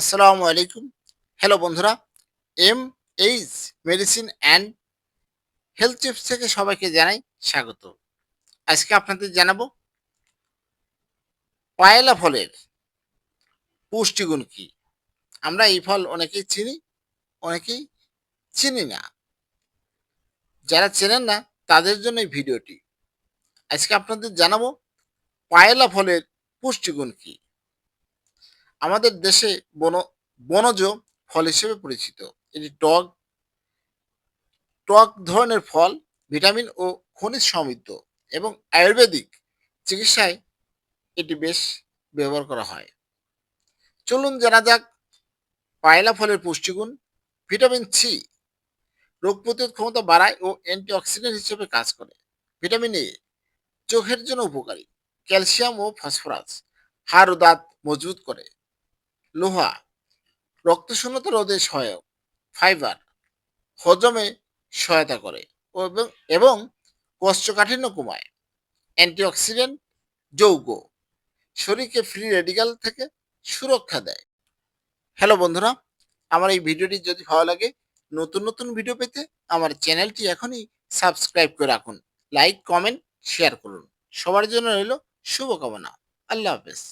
আসসালামু আলাইকুম। হ্যালো বন্ধুরা M H medicine and health tips থেকে সবাইকে জানাই স্বাগত। আজকে আপনাদের জানাব, পায়েলা ফলের পুষ্টিগুণ কি? আমরা এই ফল অনেকেই চিনি অনেকেই চিনি না। যারা চেনেন না, তাদের জন্য এই ভিডিওটি। আজকে আপনাদের জানাব, পায়েলা ফলের পুষ্টিগুণ কি? আমাদের দেশে বন, বনজ ফল হিসেবে পরিচিত। এটি টক টক ধরনের ফল, ভিটামিন ও খনিজ সমৃদ্ধ এবং আয়ুর্বেদিক চিকিৎসায় এটি বেশ ব্যবহার করা হয়। চলুন জানা যাক পায়লা ফলের পুষ্টিগুণ, ভিটামিন সি রোগ প্রতিরোধ ক্ষমতা বাড়ায় ও অ্যান্টিঅক্সিডেন্ট হিসেবে কাজ করে। ভিটামিন এ চোখের জন্য উপকারী, ক্যালসিয়াম ও ফসফরাস, হাড় ও দাঁত মজবুত করে। লোহা, রক্তশূন্যতা রোধে সহায়ক, ফাইবার, হজমে সহায়তা করে এবং এবং কোষ্ঠকাঠিন্য কমায়। অ্যান্টিঅক্সিডেন্ট যৌগ শরীরকে ফ্রি রেডিক্যাল থেকে সুরক্ষা দেয়। হ্যালো বন্ধুরা, আমার এই ভিডিওটি যদি ভালো লাগে, নতুন নতুন ভিডিও পেতে আমার চ্যানেলটি এখনই সাবস্ক্রাইব করে রাখুন। লাইক কমেন্ট শেয়ার করুন। সবার জন্য রইল শুভকামনা। আল্লাহ হাফেজ।